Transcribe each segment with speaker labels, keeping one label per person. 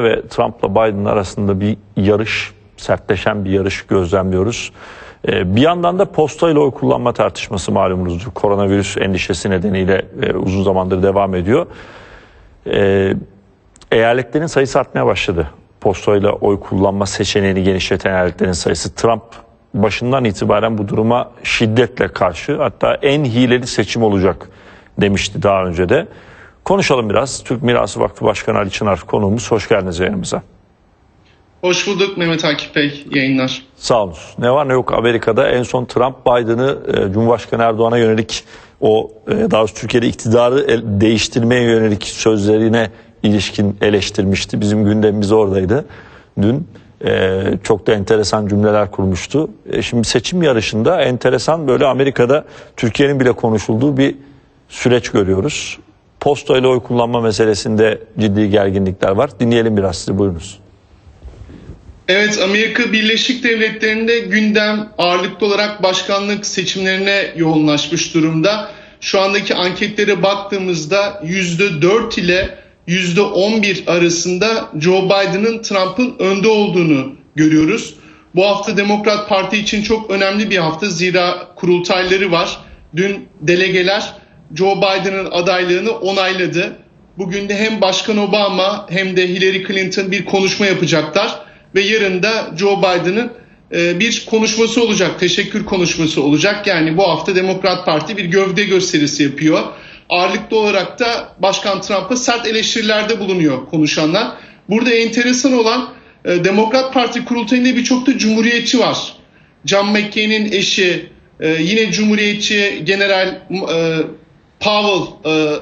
Speaker 1: ve Trump'la Biden arasında bir yarış, sertleşen bir yarış gözlemliyoruz. Ee, Bir yandan da postayla oy kullanma tartışması malumunuzdur. Koronavirüs endişesi nedeniyle e, uzun zamandır devam ediyor. Ee, Eyaletlerin sayısı artmaya başladı. Postayla oy kullanma seçeneğini genişleten eyaletlerin sayısı. Trump başından itibaren bu duruma şiddetle karşı hatta en hileli seçim olacak demişti daha önce de. Konuşalım biraz. Türk Mirası Vakfı Başkanı Ali Çınar konuğumuz. Hoş geldiniz yayınımıza.
Speaker 2: Hoş bulduk Mehmet Akif Bey. Yayınlar.
Speaker 1: Sağ olun. Ne var ne yok Amerika'da en son Trump Biden'ı e, Cumhurbaşkanı Erdoğan'a yönelik o e, daha doğrusu Türkiye'de iktidarı el- değiştirmeye yönelik sözlerine ilişkin eleştirmişti. Bizim gündemimiz oradaydı dün. E, çok da enteresan cümleler kurmuştu. E, şimdi seçim yarışında enteresan böyle Amerika'da Türkiye'nin bile konuşulduğu bir süreç görüyoruz. Posta ile oy kullanma meselesinde ciddi gerginlikler var. Dinleyelim biraz sizi buyurunuz.
Speaker 2: Evet Amerika Birleşik Devletleri'nde gündem ağırlıklı olarak başkanlık seçimlerine yoğunlaşmış durumda. Şu andaki anketlere baktığımızda %4 ile %11 arasında Joe Biden'ın Trump'ın önde olduğunu görüyoruz. Bu hafta Demokrat Parti için çok önemli bir hafta zira kurultayları var. Dün delegeler Joe Biden'ın adaylığını onayladı. Bugün de hem Başkan Obama hem de Hillary Clinton bir konuşma yapacaklar ve yarın da Joe Biden'ın e, bir konuşması olacak, teşekkür konuşması olacak. Yani bu hafta Demokrat Parti bir gövde gösterisi yapıyor. Ağırlıklı olarak da Başkan Trump'a sert eleştirilerde bulunuyor konuşanlar. Burada enteresan olan e, Demokrat Parti kurultayında birçok da cumhuriyetçi var. John McCain'in eşi, e, yine cumhuriyetçi General Powell e,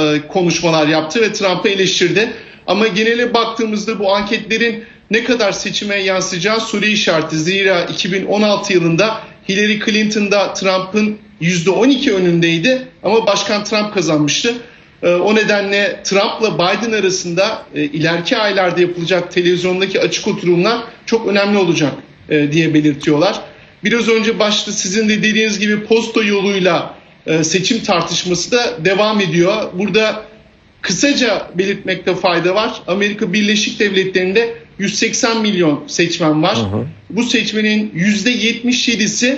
Speaker 2: e, konuşmalar yaptı ve Trump'ı eleştirdi. Ama genele baktığımızda bu anketlerin ne kadar seçime yansıyacağı soru işareti. Zira 2016 yılında Hillary Clinton'da Trump'ın %12 önündeydi ama Başkan Trump kazanmıştı. E, o nedenle Trump'la Biden arasında e, ileriki aylarda yapılacak televizyondaki açık oturumlar çok önemli olacak e, diye belirtiyorlar. Biraz önce başta sizin de dediğiniz gibi posta yoluyla e, seçim tartışması da devam ediyor. Burada kısaca belirtmekte fayda var. Amerika Birleşik Devletleri'nde 180 milyon seçmen var. Bu seçmenin %77'si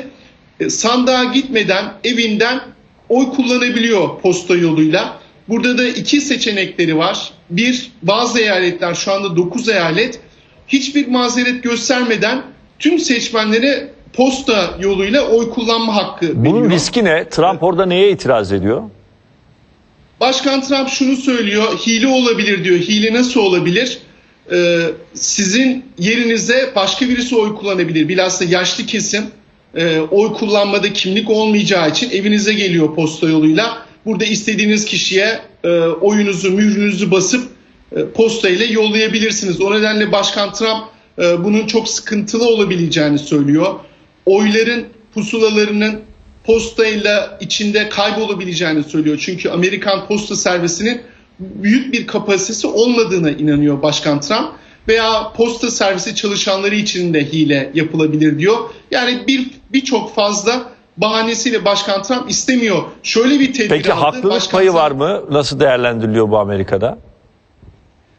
Speaker 2: e, sandığa gitmeden evinden oy kullanabiliyor posta yoluyla. Burada da iki seçenekleri var. Bir, bazı eyaletler şu anda 9 eyalet hiçbir mazeret göstermeden tüm seçmenlere posta yoluyla oy kullanma hakkı
Speaker 1: Bunun
Speaker 2: veriyor.
Speaker 1: riski ne? Trump orada neye itiraz ediyor?
Speaker 2: Başkan Trump şunu söylüyor, hile olabilir diyor. Hile nasıl olabilir? Ee, sizin yerinize başka birisi oy kullanabilir. Bilhassa yaşlı kesim e, oy kullanmada kimlik olmayacağı için evinize geliyor posta yoluyla. Burada istediğiniz kişiye e, oyunuzu, mührünüzü basıp e, posta ile yollayabilirsiniz. O nedenle Başkan Trump e, bunun çok sıkıntılı olabileceğini söylüyor. Oyların pusulalarının postayla içinde kaybolabileceğini söylüyor. Çünkü Amerikan posta servisinin büyük bir kapasitesi olmadığına inanıyor Başkan Trump. Veya posta servisi çalışanları için de hile yapılabilir diyor. Yani bir birçok fazla bahanesiyle Başkan Trump istemiyor. Şöyle bir tedbir
Speaker 1: Peki
Speaker 2: aldı.
Speaker 1: haklılık
Speaker 2: Başkan
Speaker 1: payı
Speaker 2: Trump-
Speaker 1: var mı? Nasıl değerlendiriliyor bu Amerika'da?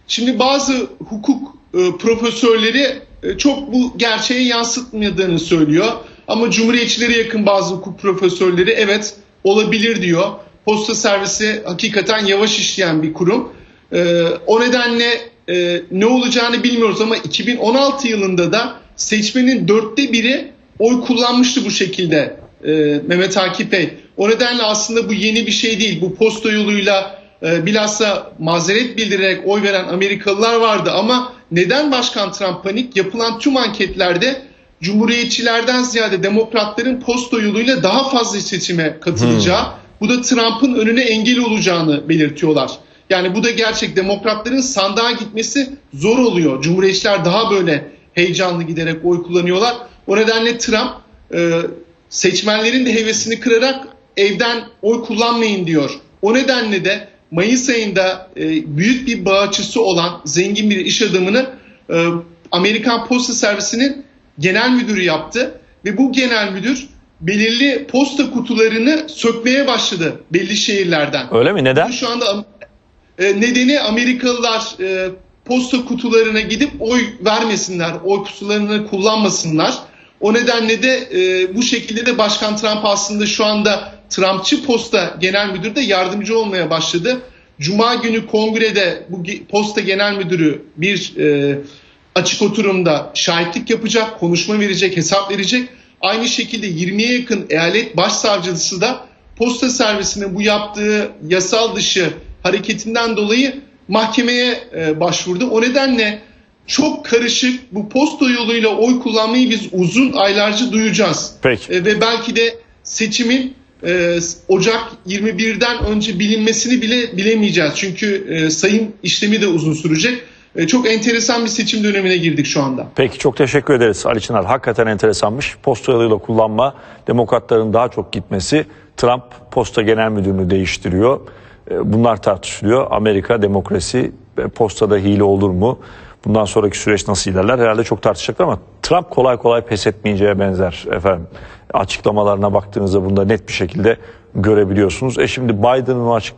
Speaker 2: Şimdi bazı hukuk e, profesörleri çok bu gerçeği yansıtmadığını söylüyor. Ama cumhuriyetçilere yakın bazı hukuk profesörleri evet olabilir diyor. Posta servisi hakikaten yavaş işleyen bir kurum. E, o nedenle e, ne olacağını bilmiyoruz ama 2016 yılında da seçmenin dörtte biri oy kullanmıştı bu şekilde e, Mehmet Akif Bey. O nedenle aslında bu yeni bir şey değil. Bu posta yoluyla e, bilhassa mazeret bildirerek oy veren Amerikalılar vardı ama neden Başkan Trump panik? Yapılan tüm anketlerde Cumhuriyetçilerden ziyade demokratların posta yoluyla daha fazla seçime katılacağı, bu da Trump'ın önüne engel olacağını belirtiyorlar. Yani bu da gerçek demokratların sandığa gitmesi zor oluyor. Cumhuriyetçiler daha böyle heyecanlı giderek oy kullanıyorlar. O nedenle Trump e, seçmenlerin de hevesini kırarak evden oy kullanmayın diyor. O nedenle de Mayıs ayında e, büyük bir bağışçısı olan zengin bir iş adamını e, Amerikan Posta Servisi'nin genel müdürü yaptı ve bu genel müdür belirli posta kutularını sökmeye başladı belli şehirlerden.
Speaker 1: Öyle mi? Neden?
Speaker 2: Şu anda e, nedeni Amerikalılar e, posta kutularına gidip oy vermesinler, oy kutularını kullanmasınlar. O nedenle de e, bu şekilde de Başkan Trump aslında şu anda Trumpçı Posta Genel Müdürü de yardımcı olmaya başladı. Cuma günü kongrede bu Posta Genel Müdürü bir e, açık oturumda şahitlik yapacak, konuşma verecek, hesap verecek. Aynı şekilde 20'ye yakın eyalet başsavcısı da posta servisinin bu yaptığı yasal dışı hareketinden dolayı mahkemeye e, başvurdu. O nedenle çok karışık bu posta yoluyla oy kullanmayı biz uzun aylarca duyacağız.
Speaker 1: Peki.
Speaker 2: E, ve belki de seçimin e, Ocak 21'den önce bilinmesini bile bilemeyeceğiz. Çünkü e, sayım işlemi de uzun sürecek. E, çok enteresan bir seçim dönemine girdik şu anda.
Speaker 1: Peki çok teşekkür ederiz Ali Çınar. Hakikaten enteresanmış. Posta yoluyla kullanma, demokratların daha çok gitmesi. Trump posta genel müdürünü değiştiriyor. E, Bunlar tartışılıyor. Amerika demokrasi, postada hile olur mu? Bundan sonraki süreç nasıl ilerler? Herhalde çok tartışacaklar ama Trump kolay kolay pes etmeyeceğe benzer efendim. Açıklamalarına baktığınızda bunda net bir şekilde görebiliyorsunuz. E şimdi Biden'ın açık